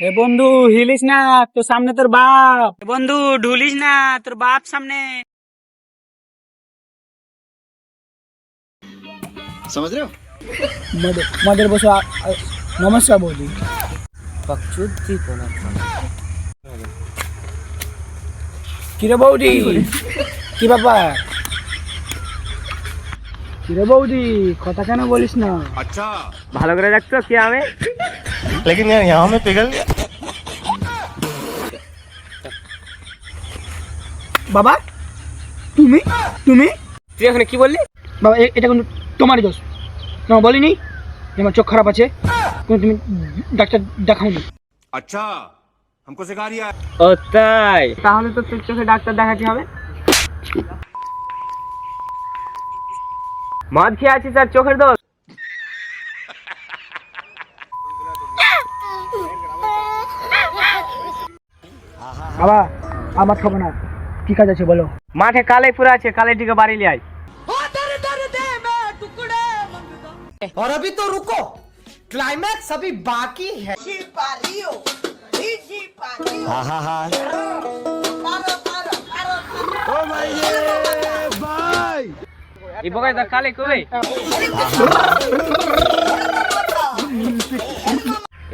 এ বন্ধু হিলিস না তোর সামনে তোর বাপ এ বন্ধু ঢুলিস না তোর বাপ সামনে समझ रहे हो মদের মদের বসে আ- আ- নমস্কার বৌদি কিরে বৌদি কি ব্যাপার কিরে বৌদি কথা কেন বলিস না अच्छा ভালো করে রাখতো কি আমি लेकिन यार यहाँ में पिघल गया বাবা তুমি তুমি তুই এখানে কি বললি বাবা এ- এটা কিন্তু তোমারই দোষ তোমার বলিনি যে আমার চোখ খারাপ আছে কিন্তু তুমি ডাক্তার দেখাওনি अच्छा हमको सिखा रिया है ও তাই তাহলে তো তোর চোখে ডাক্তার দেখাতে হবে মদ খেয়ে আছিস আর চোখের দোষ বাবা আমার খাবো না কি কাজ আছে বলো মাঠে কালে পুরো আছে কালেটিকে বাড়ি লিয়ে আয় और अभी तो रुको क्लाइमैक्स अभी बाकी है এই বগাই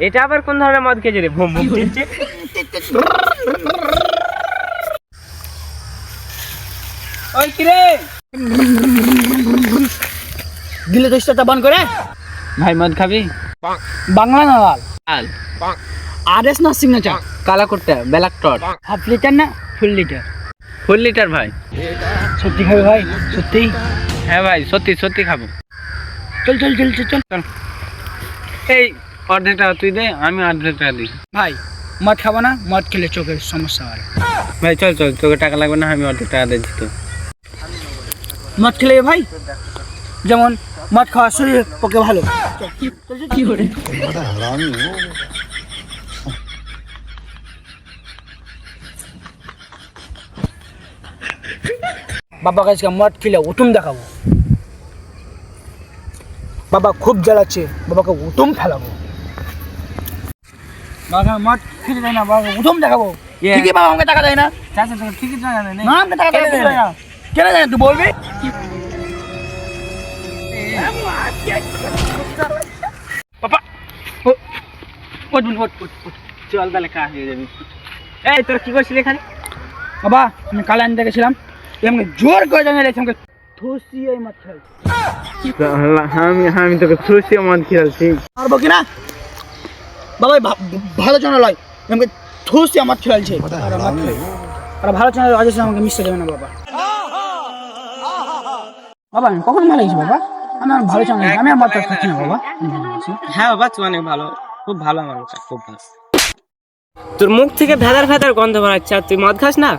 এটা আবার কোন ধরনের মদ খেয়েছে রে? ভুম ভুম। ওই কিরে দিলে দোষটা বন্ধ করে। ভাই মদ খাবি? বাংলা না লাল? লাল। আর এস না সিগনেচার কালা করতে ব্ল্যাক টট হাফ লিটার না ফুল লিটার? ফুল লিটার ভাই। সত্যি খাবে ভাই সত্যি। হ্যাঁ ভাই সত্যি সত্যি খাব। চল চল চল চল চল। চল। এই অর্ধেকটা তুই দে আমি অর্ধেকটা দিই। ভাই মদ খাব না মদ খেলে চোখের সমস্যা হয়। ভাই চল চল তোকে টাকা লাগবে না আমি অর্ধেক টাকা দিচ্ছি তো। মদ খেলে ভাই? যেমন মদ খাওয়া শরীরের পক্ষে ভালো। কি করে বাবা কাছে মদ খেলে উতুম দেখাবো। বাবা খুব জ্বালাচ্ছে বাবাকে উতুম ফেলাবো। বাবা মদ খেতে দেয় না উতুম দেখাবো। ঠিকই বাবা আমাকে টাকা দেয় না? চাচা তোকে ঠিকই টাকা দেয় না? আমাকে টাকা দেয় না কেন দেয় না? তুই বলবি? বাবা ওট ওট ওট চল তাহলে কাজ হয়ে যাবি। এই তোর কি করছিলি এখানে? বাবা আমি কালে আনতে গেছিলাম এ আমাকে জোর করে জানিয়ে রেখেছে আমাকে থুসিয়ে মত খেল আমি আমি তোকে খেলছি পারব কি না বাবা ভালো চ্যানেল লয় আমাকে থুসিয়ে মত খেলছে আর ভালো আমাকে মিশতে দেবে না বাবা। বাবা কখন ভালো গেছি বাবা? আমি আর ভালো চ্যানেল আমি আর না বাবা। হ্যাঁ বাবা তুই অনেক ভালো খুব ভালো মানুষ খুব ভালো। তোর মুখ থেকে ভেদার ভেদার গন্ধ বাড়াচ্ছে আর তুই মদ খাস না?